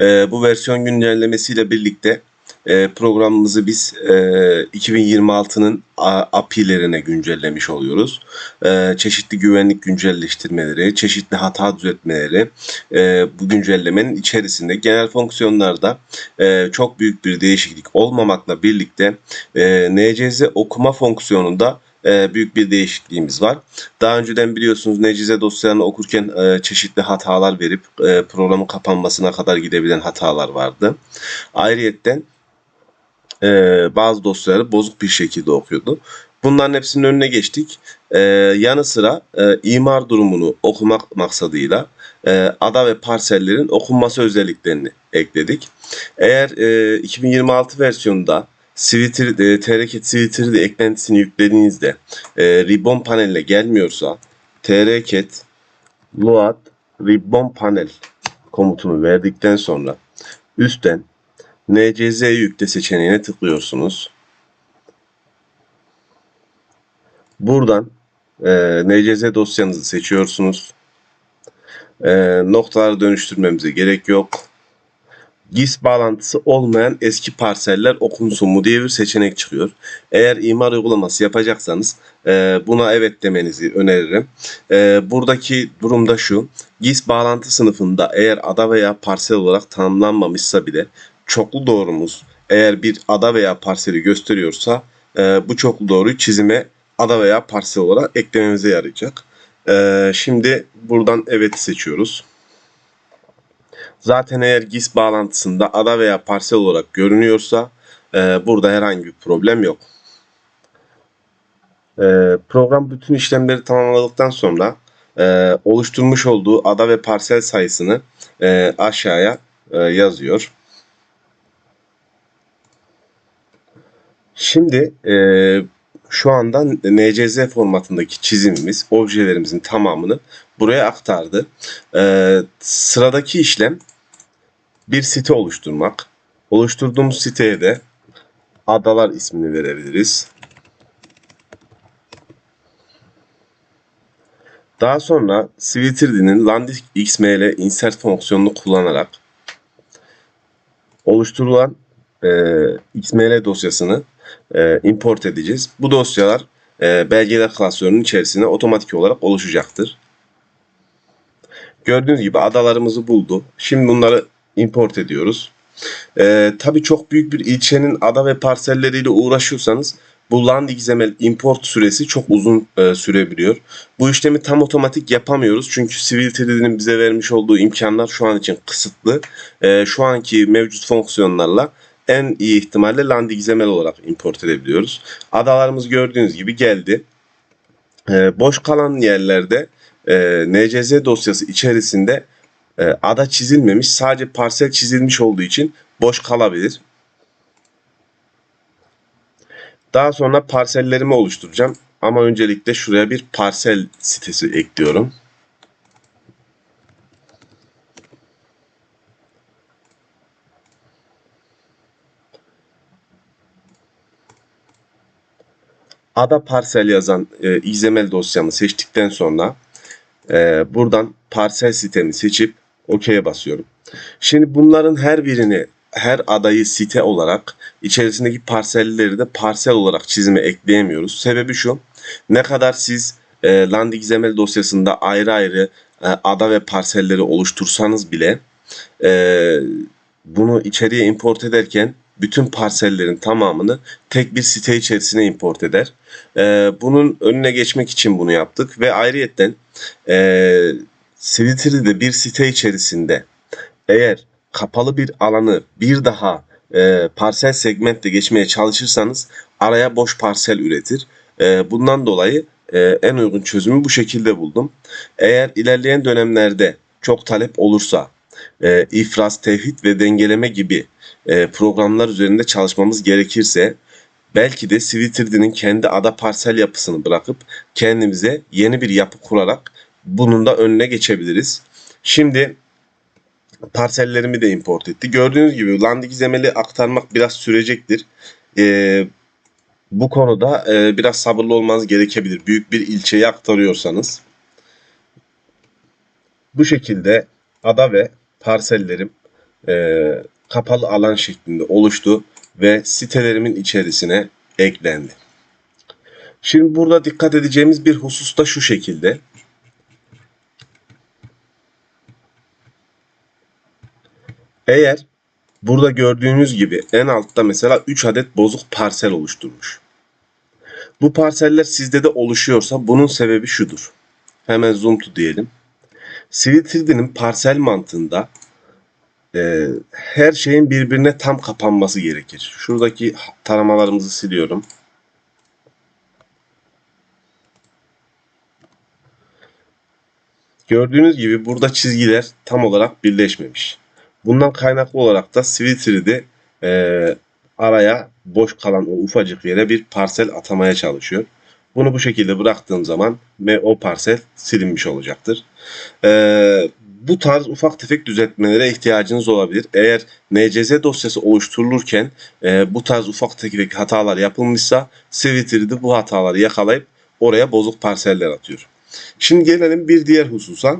e, bu versiyon güncellemesiyle birlikte e, programımızı biz e, 2026'nın A- API'lerine güncellemiş oluyoruz. E, çeşitli güvenlik güncelleştirmeleri, çeşitli hata düzeltmeleri e, bu güncellemenin içerisinde genel fonksiyonlarda e, çok büyük bir değişiklik olmamakla birlikte e, NCZ okuma fonksiyonunda e, büyük bir değişikliğimiz var. Daha önceden biliyorsunuz necize dosyalarını okurken e, çeşitli hatalar verip e, programın kapanmasına kadar gidebilen hatalar vardı. Ayrıyetten e, bazı dosyaları bozuk bir şekilde okuyordu. Bunların hepsinin önüne geçtik. Yanı sıra imar durumunu okumak maksadıyla ada ve parsellerin okunması özelliklerini ekledik. Eğer e, 2026 versiyonunda Twitter, e, TRKit Twitter eklentisini yüklediğinizde e, ribbon paneline gelmiyorsa trcat load ribbon panel komutunu verdikten sonra üstten NCZ yükle seçeneğine tıklıyorsunuz. Buradan e, NCZ dosyanızı seçiyorsunuz. E, noktaları dönüştürmemize gerek yok. GIS bağlantısı olmayan eski parseller okunsun mu diye bir seçenek çıkıyor. Eğer imar uygulaması yapacaksanız e, buna evet demenizi öneririm. E, buradaki durumda şu. GIS bağlantı sınıfında eğer ada veya parsel olarak tanımlanmamışsa bile çoklu doğrumuz eğer bir ada veya parseli gösteriyorsa e, bu çoklu doğruyu çizime ada veya parsel olarak eklememize yarayacak. Şimdi buradan evet seçiyoruz. Zaten eğer GIS bağlantısında ada veya parsel olarak görünüyorsa e, burada herhangi bir problem yok. E, program bütün işlemleri tamamladıktan sonra e, oluşturmuş olduğu ada ve parsel sayısını e, aşağıya e, yazıyor. Şimdi e, şu anda NCZ formatındaki çizimimiz objelerimizin tamamını buraya aktardı. E, sıradaki işlem bir site oluşturmak. Oluşturduğumuz siteye de adalar ismini verebiliriz. Daha sonra Swift3D'nin Landic XML insert fonksiyonunu kullanarak oluşturulan e, XML dosyasını e, import edeceğiz. Bu dosyalar e, belgeler klasörünün içerisine otomatik olarak oluşacaktır. Gördüğünüz gibi adalarımızı buldu. Şimdi bunları import ediyoruz. Ee, tabii çok büyük bir ilçenin ada ve parselleriyle uğraşıyorsanız bu land XML import süresi çok uzun e, sürebiliyor. Bu işlemi tam otomatik yapamıyoruz çünkü Civil 3D'nin bize vermiş olduğu imkanlar şu an için kısıtlı. E, şu anki mevcut fonksiyonlarla en iyi ihtimalle land XML olarak import edebiliyoruz. Adalarımız gördüğünüz gibi geldi. E, boş kalan yerlerde e, NCZ dosyası içerisinde e, ada çizilmemiş sadece parsel çizilmiş olduğu için boş kalabilir. Daha sonra parsellerimi oluşturacağım. Ama öncelikle şuraya bir parsel sitesi ekliyorum. Ada parsel yazan e, XML dosyamı seçtikten sonra e, buradan parsel sitemi seçip OK'ye basıyorum. Şimdi bunların her birini her adayı site olarak içerisindeki parselleri de parsel olarak çizime ekleyemiyoruz. Sebebi şu. Ne kadar siz e, Land XML dosyasında ayrı ayrı e, ada ve parselleri oluştursanız bile e, bunu içeriye import ederken bütün parsellerin tamamını tek bir site içerisine import eder. E, bunun önüne geçmek için bunu yaptık ve ayrıyetten e, Swift'de bir site içerisinde eğer kapalı bir alanı bir daha e, parsel segmentle geçmeye çalışırsanız araya boş parsel üretir. E, bundan dolayı e, en uygun çözümü bu şekilde buldum. Eğer ilerleyen dönemlerde çok talep olursa e, ifraz, tevhid ve dengeleme gibi e, programlar üzerinde çalışmamız gerekirse belki de Swift'in kendi ada parsel yapısını bırakıp kendimize yeni bir yapı kurarak bunun da önüne geçebiliriz. Şimdi parsellerimi de import etti. Gördüğünüz gibi land XML'i aktarmak biraz sürecektir. Ee, bu konuda e, biraz sabırlı olmanız gerekebilir. Büyük bir ilçeyi aktarıyorsanız. Bu şekilde ada ve parsellerim e, kapalı alan şeklinde oluştu ve sitelerimin içerisine eklendi. Şimdi burada dikkat edeceğimiz bir husus da şu şekilde. Eğer burada gördüğünüz gibi en altta mesela 3 adet bozuk parsel oluşturmuş. Bu parseller sizde de oluşuyorsa bunun sebebi şudur. Hemen zoom to diyelim. Sweet parsel mantığında e, her şeyin birbirine tam kapanması gerekir. Şuradaki taramalarımızı siliyorum. Gördüğünüz gibi burada çizgiler tam olarak birleşmemiş. Bundan kaynaklı olarak da Sweet e, araya boş kalan o ufacık yere bir parsel atamaya çalışıyor. Bunu bu şekilde bıraktığım zaman ve o parsel silinmiş olacaktır. Ee, bu tarz ufak tefek düzeltmelere ihtiyacınız olabilir. Eğer NCZ dosyası oluşturulurken e, bu tarz ufak tefek hatalar yapılmışsa Sweeter'de bu hataları yakalayıp oraya bozuk parseller atıyor. Şimdi gelelim bir diğer hususa.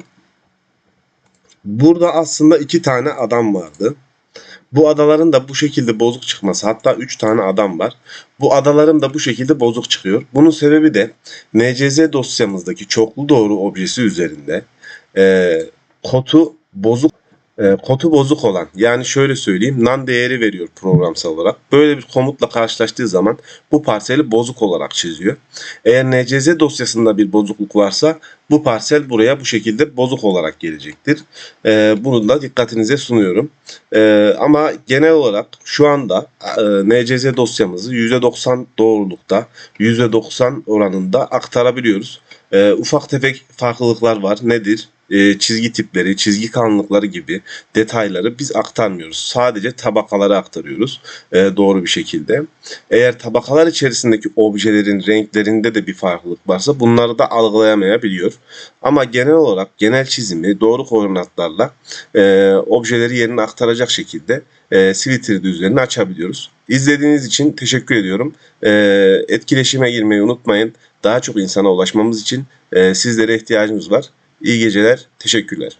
Burada aslında iki tane adam vardı. Bu adaların da bu şekilde bozuk çıkması hatta 3 tane adam var. Bu adalarım da bu şekilde bozuk çıkıyor. Bunun sebebi de NCZ dosyamızdaki çoklu doğru objesi üzerinde e, kodu bozuk e, kodu bozuk olan yani şöyle söyleyeyim nan değeri veriyor programsal olarak. Böyle bir komutla karşılaştığı zaman bu parseli bozuk olarak çiziyor. Eğer NCZ dosyasında bir bozukluk varsa bu parsel buraya bu şekilde bozuk olarak gelecektir. E, bunu da dikkatinize sunuyorum. E, ama genel olarak şu anda e, NCZ dosyamızı %90 doğrulukta %90 oranında aktarabiliyoruz. E, ufak tefek farklılıklar var. Nedir? E, çizgi tipleri, çizgi kalınlıkları gibi detayları biz aktarmıyoruz. Sadece tabakaları aktarıyoruz e, doğru bir şekilde. Eğer tabakalar içerisindeki objelerin renklerinde de bir farklılık varsa bunları da algılayamayabiliyor. Ama genel olarak genel çizimi doğru koordinatlarla e, objeleri yerine aktaracak şekilde e, üzerine açabiliyoruz. İzlediğiniz için teşekkür ediyorum. Etkileşime girmeyi unutmayın. Daha çok insana ulaşmamız için sizlere ihtiyacımız var. İyi geceler, teşekkürler.